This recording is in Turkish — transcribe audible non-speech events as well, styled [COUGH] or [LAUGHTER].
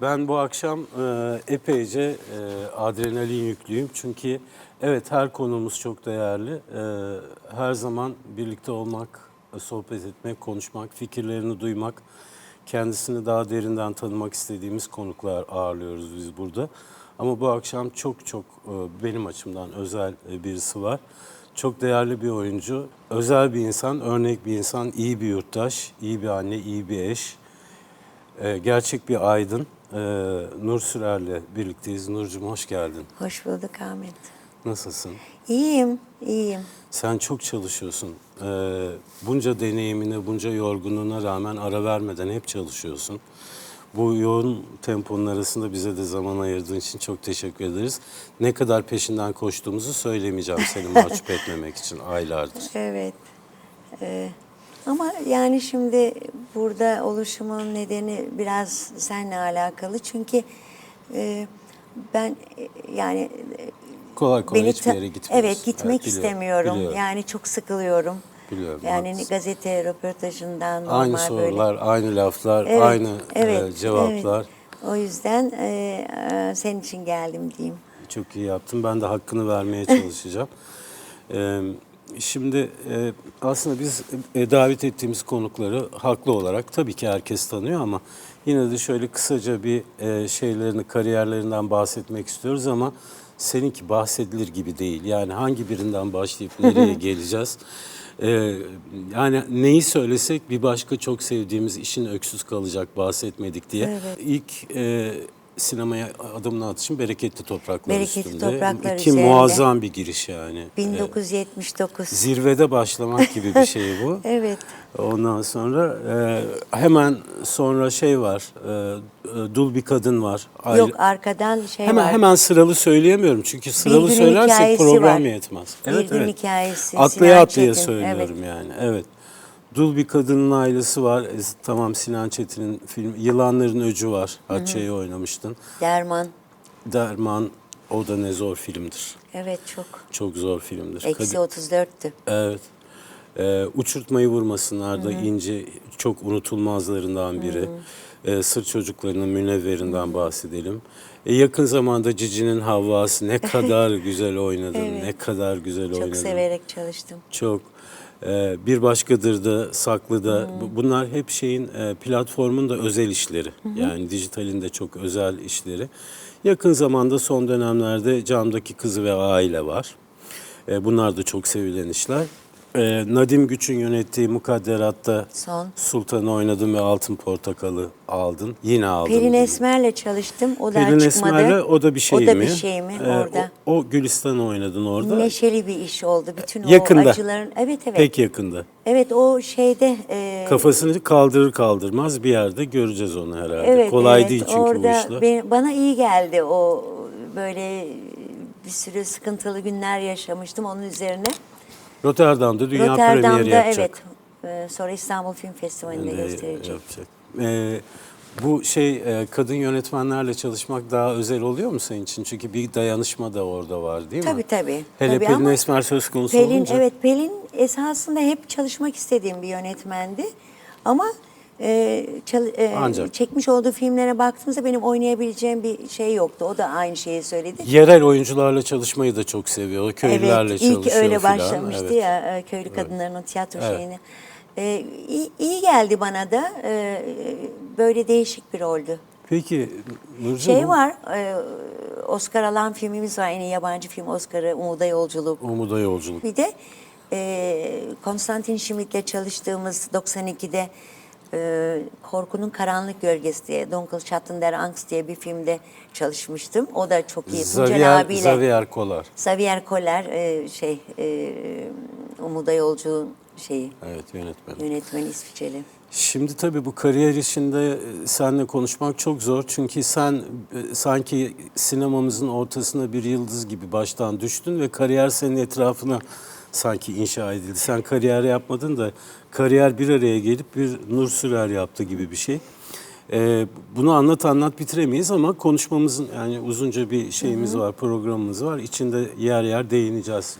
Ben bu akşam e, epeyce e, adrenalin yüklüyüm. Çünkü evet her konumuz çok değerli. E, her zaman birlikte olmak, e, sohbet etmek, konuşmak, fikirlerini duymak, kendisini daha derinden tanımak istediğimiz konuklar ağırlıyoruz biz burada. Ama bu akşam çok çok e, benim açımdan özel e, birisi var. Çok değerli bir oyuncu, özel bir insan, örnek bir insan, iyi bir yurttaş, iyi bir anne, iyi bir eş. Ee, gerçek bir aydın. Ee, Nur Sürer'le birlikteyiz. Nurcum hoş geldin. Hoş bulduk Ahmet. Nasılsın? İyiyim, iyiyim. Sen çok çalışıyorsun. Ee, bunca deneyimine, bunca yorgunluğuna rağmen ara vermeden hep çalışıyorsun. Bu yoğun temponun arasında bize de zaman ayırdığın için çok teşekkür ederiz. Ne kadar peşinden koştuğumuzu söylemeyeceğim seni mahcup [LAUGHS] etmemek için aylardır. Evet. Ee, ama yani şimdi burada oluşumun nedeni biraz seninle alakalı. Çünkü e, ben e, yani e, Kolay kolay beni hiçbir ta- yere gitmiyoruz. Evet gitmek biliyorum, istemiyorum. biliyorum. Yani çok sıkılıyorum. Biliyorum, Yani haklısın. gazete röportajından normal Aynı böyle. sorular, aynı laflar, Evet, aynı e, evet, cevaplar. evet. O yüzden e, e, senin için geldim diyeyim. Çok iyi yaptın. Ben de hakkını vermeye çalışacağım. Ee, [LAUGHS] şimdi e, aslında biz e, davet ettiğimiz konukları haklı olarak tabii ki herkes tanıyor ama yine de şöyle kısaca bir e, şeylerini, kariyerlerinden bahsetmek istiyoruz ama seninki bahsedilir gibi değil. Yani hangi birinden başlayıp nereye geleceğiz? Ee, yani neyi söylesek bir başka çok sevdiğimiz işin öksüz kalacak bahsetmedik diye. Evet. İlk e, sinemaya adımını atışım Bereketli Topraklar Bereketli üstünde. Topraklar Ki üzerinde. muazzam bir giriş yani. 1979. Zirvede başlamak gibi bir şey bu. [LAUGHS] Evet. Ondan sonra e, hemen sonra şey var. E, dul bir kadın var. Ayrı- Yok arkadan şey hemen var. hemen sıralı söyleyemiyorum çünkü sıralı söylersek program var. yetmez. Bir gün hikayesi, Atlaya Sinan atlaya Çetin, söylüyorum yani. Evet. Dul bir kadının ailesi var. E, tamam Sinan Çetin'in film Yılanların Öcü var. Hatice'yi oynamıştın. Derman. Derman o da ne zor filmdir. Evet çok. Çok zor filmdir. Eksi Kadın- 34'tü. Evet. Ee, uçurtmayı vurmasınlar da ince çok unutulmazlarından biri. Ee, Sır çocuklarının münevverinden bahsedelim. E, yakın zamanda Cici'nin Havva'sı ne kadar [LAUGHS] güzel oynadın, ne kadar güzel Çok oynadın. severek çalıştım. Çok. Ee, bir başkadır da saklı da Bu- bunlar hep şeyin e, platformun da özel işleri. Yani dijitalin de çok özel işleri. Yakın zamanda son dönemlerde Camdaki Kızı ve Aile var. E, bunlar da çok sevilen işler. E, Nadim Güç'ün yönettiği Mukadderat'ta Son. Sultan'ı oynadın ve Altın Portakal'ı aldın. Yine aldın. Pelin. Esmer'le çalıştım. O da Pelin çıkmadı. Esmer'le o da bir şey O da mi? bir şey mi E, orada? O, o Gülistan'ı oynadın orada. Neşeli bir iş oldu. Bütün Yakında. o acıların. Evet evet. Pek yakında. Evet o şeyde. e, Kafasını kaldırır kaldırmaz bir yerde göreceğiz onu herhalde. evet, Kolay evet, değil çünkü orada bu işler. be- bana iyi geldi o böyle bir sürü sıkıntılı günler yaşamıştım onun üzerine. Rotterdam'da dünya premieri Rotterdam'da yapacak. evet. e, sonra İstanbul Film Festivali'nde Ee, gösterecek. yapacak. Ee, bu şey e, kadın yönetmenlerle çalışmak daha özel oluyor mu senin için? Çünkü bir dayanışma da orada var değil mi? Tabii tabii. Hele tabii Pelin Esmer söz konusu Pelin olunca. evet Pelin esasında hep çalışmak istediğim bir yönetmendi. Ama e, çal- e, Ancak. çekmiş olduğu filmlere baktığımızda benim oynayabileceğim bir şey yoktu. O da aynı şeyi söyledi. Yerel oyuncularla çalışmayı da çok seviyor. Köylülerle evet, çalışıyor ilk öyle filan. başlamıştı Evet. ya e, köylü kadınların o tiyatro Evet. şeyini. E, iyi, iyi geldi bana da. E, böyle değişik bir roldü. Peki Nurcan Şey bu- var, e, Oscar alan filmimiz var. En iyi yabancı film Oscar'ı Umuda Yolculuk. Umuda Yolculuk. Bir de e, Konstantin Schmidt'le çalıştığımız 92'de e, Korkunun Karanlık Gölgesi diye Dunkel der Angst diye bir filmde çalışmıştım. O da çok iyi. Xavier, abiyle. Xavier Kolar. Xavier Koller e, şey e, Umuda Yolcu'nun şeyi Evet yönetmen. yönetmeni İsviçreli. Şimdi tabii bu kariyer işinde e, seninle konuşmak çok zor. Çünkü sen e, sanki sinemamızın ortasına bir yıldız gibi baştan düştün ve kariyer senin etrafına sanki inşa edildi. Sen kariyer yapmadın da kariyer bir araya gelip bir Nur Sürer yaptı gibi bir şey. E, bunu anlat anlat bitiremeyiz ama konuşmamızın yani uzunca bir şeyimiz var, programımız var. İçinde yer yer değineceğiz